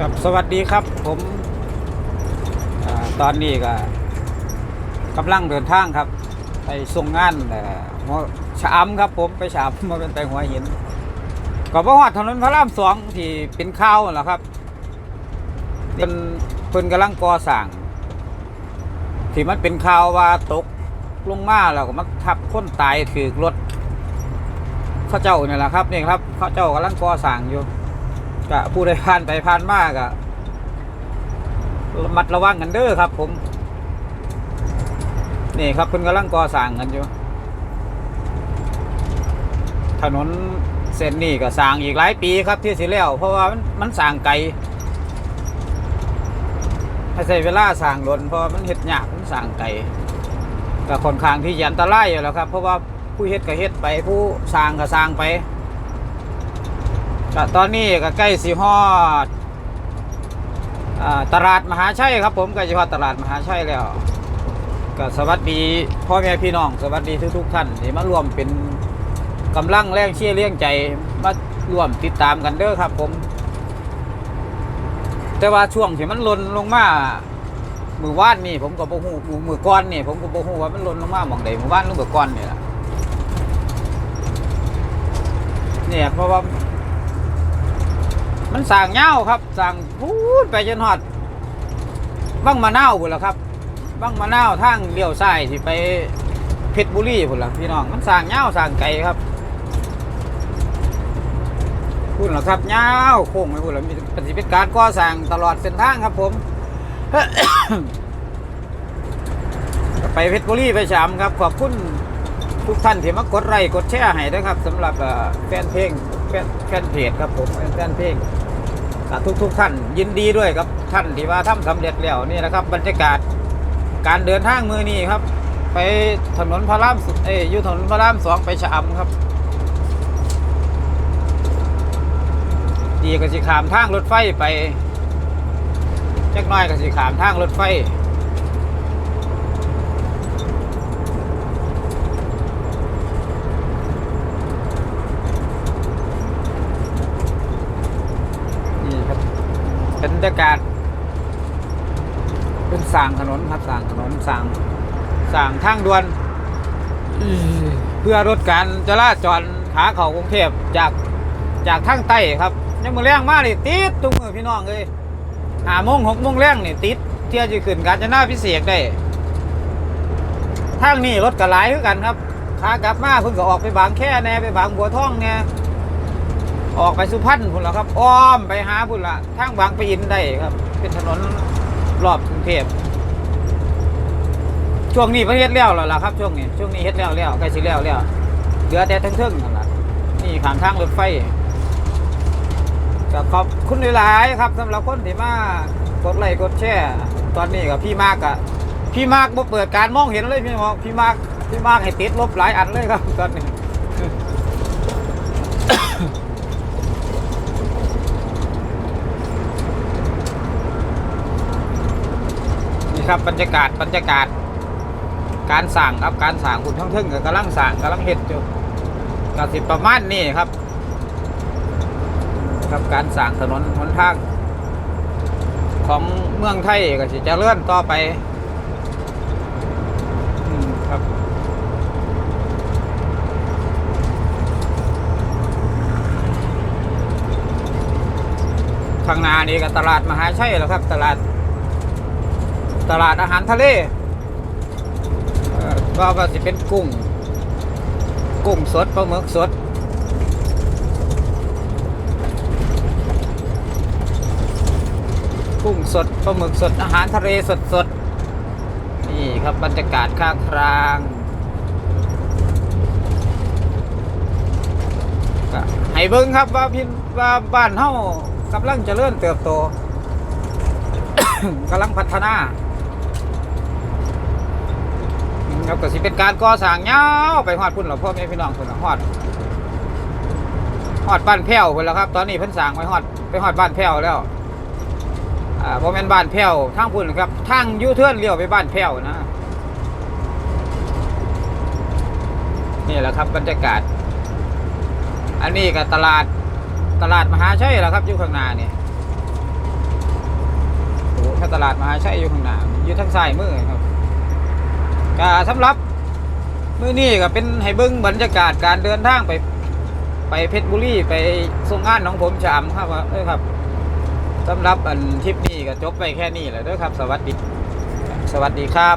ครับสวัสดีครับผมอตอนนี้ก็กำลังเดินทางครับ ไปส่งงานเอ่อหัวชะอำครับ ผมไปชะอำมาเป็นไปหัวหินก็บ่ฮอดถนนพระรามสองที่เป็นข้าวนั่นแหละครับเป็นเพิ่นกำลังก่อสร้างที่มันเป็นข่าวว่าตกลงมาแล้วก็มาทับคนตายถือรถข้าเจ้าเนี่ยแหละครับนี่ครับข้าเจ้ากำลังก่อสร้างอยู่ ก็ผู้ใดผ่านไปผ่านมากอะระมัดระวังกันเด้อครับ ผม นี่ครับเพิ่นกำลังก่อสร้างกันอยู่ ถนนเส้นนี้ก็สร้างอีกหลายปีครับที่สิแล้ว เพราะว่ามันมันสร้างไกลให้ใช้เวลาสร้างรนเพราะมันเฮ็ดยากมันสร้างไกลก็ค่อนข้างที่จะอันตรายอยู่แล้วครับ เพราะว่าผู้เฮ็ดก็เฮ็ดไปผู้สร้างก็สร้างไป ก็ตอนนี้ก็ใกล้สีฮอดตลาดมหาชัยครับผมใกล้สิฮอดตลาดมหาชัยแล้วก็สวัสดีพ่อแม่พี่น้องสวัสดีทุกทุกท่านที่มาร่วมเป็นกำลังแรงเชียร์เลี้ยงใจมาร่วมติดตามกันเด้อครับผม แต่ว่าช่วงที่มันล่นลงมามือว่านนี่ผมก็บ่ฮู้มือมือก้อนนี่ผมก็บ่ฮู้ว่ามันล่นลงมาหม่องใดมือว่านหรือมือก้อนนี่ล่ะเนี่ยเพราะว่า มันสั่งเง่าครับ สั่งพูดไปจนหอดบ้างมะนาวพุ่นละครับบ้างมะนาวทางเลี้ยวซ้ายที่ไปเพชรบุรีพุ่นละพี่น้องมันสั่งเง่าสั่งไก่ครับพุ่นละครับเง่าโค้งไปพุ่นละมีปฏิบัติการก่อสร้างตลอดเส้นทางครับ ผมไปเพชรบุรีไปฉามครับ ขอบคุณทุกท่านที่มากดไลค์กดแชร์ให้ด้วยครับสำหรับแฟนเพลงแฟนเพจครับผมแฟนเพลง กับทุกทุกๆท่านยินดีด้วยครับท่านที่ว่าทำสำเร็จแล้วนี่นะครับ บรรยากาศการเดินทางมือนี้ครับ ไปถนนพระรามเอ้ยอยู่ถนนพระรามสองไปชะอำครับดีก็สิขามทางรถไฟไปจักน้อยก็สิขามทางรถไฟ นี่ครับเป็น บรรยากาศเป็นสางถนนครับสางถนนสางสางทางด่วนเพื่อลดการจราจรขาเข้ากรุงเทพจากจากทางใต้ครับยังมือแรงมากนี่ติดทุกมือพี่น้องเลยหาโมงหกโมงแรงนี่ติดเที่ยวจะขึ้นการจะหน้าพิเศษได้ทางนี้รถกระหลายคือกันครับขากลับมาเพิ่งก็ออกไปบางแค่แน่ไปบางบัวทองแน่ ออกไปสุพรรณพุ่นละครับอ้อมไปหาพุ่นละทางบางปะอินได้ครับ เป็นถนนรอบกรุงเทพช่วงนี้ประเทศแล้วแล้วล่ะครับ ช่วงนี้ช่วงนี้เฮ็ดแล้วแล้วใกล้สิแล้วแล้วเหลือแต่ทั้งๆนั่นล่ะนี่ขามทางรถไฟก็ขอบคุณหลายๆครับสำหรับคนที่มากดไลค์กดแชร์ตอนนี้กับพี่มากอะพี่มากบ่เปิดการมองเห็นเลยพี่มองพี่มากพี่มากให้ติดลบหลายอันเลยครับตอนนี้ นี่ ครับบรรยากาศบรรยากาศ การสั่งครับการสั่งคุณท่องทึ่งกับกำลังสั่งกำลังเห็ดอยู่กสิประมาณนี้ครับ ครับการสั่งถนนหนทาง ของเมืองไทยก็จะเลื่อนต่อไปครับข้างหน้านี่ก็ตลาดมหาชัยแล้วครับ ตลาด ตลาดอาหารทะเลก็ก็สิเป็นกุ้ง กุ้งสดปลาหมึกสดกุ้งสดปลาหมึกสดอาหารทะเลสดสดนี่ครับบรรยากาศข้างครางให้เบิ่งครับว่าพี่ว่าบ้านเฮากำลังเจริญเติบโตกำลังพัฒนา ครับก็สิเป็นการก่อสร้างยาไปฮอดพุ่นหรอพ่อแม่พี่น้องพุ่นล่ะฮอดฮอดบ้านแพ้วพุ่นแล้วครับ ตอนนี้เพิ่นสร้างไว้ฮอดไปฮอดบ้านแพ้วแล้วอ่าบ่แม่นบ้านแพ้วทางพุ่นครับทางยูเทิร์นเลี้ยวไปบ้านแพ้วนะนี่แหละครับบรรยากาศ อันนี้ก็ตลาดตลาดมหาชัยแหละครับอยู่ข้างหน้านี่ถ้าตลาดมหาชัยอยู่ข้างหน้าอยู่ทางซ้ายมือครับ ก็สำหรับมื้อนี้ก็เป็นให้เบิ่งบรรยากาศการเดินทางไป ไปเพชรบุรีไปส่งงานของผมชามครับว่าเอ้ยครับสำหรับอันทริปนี้ก็จบไปแค่นี้แหละเด้อครับ สวัสดี สวัสดีครับ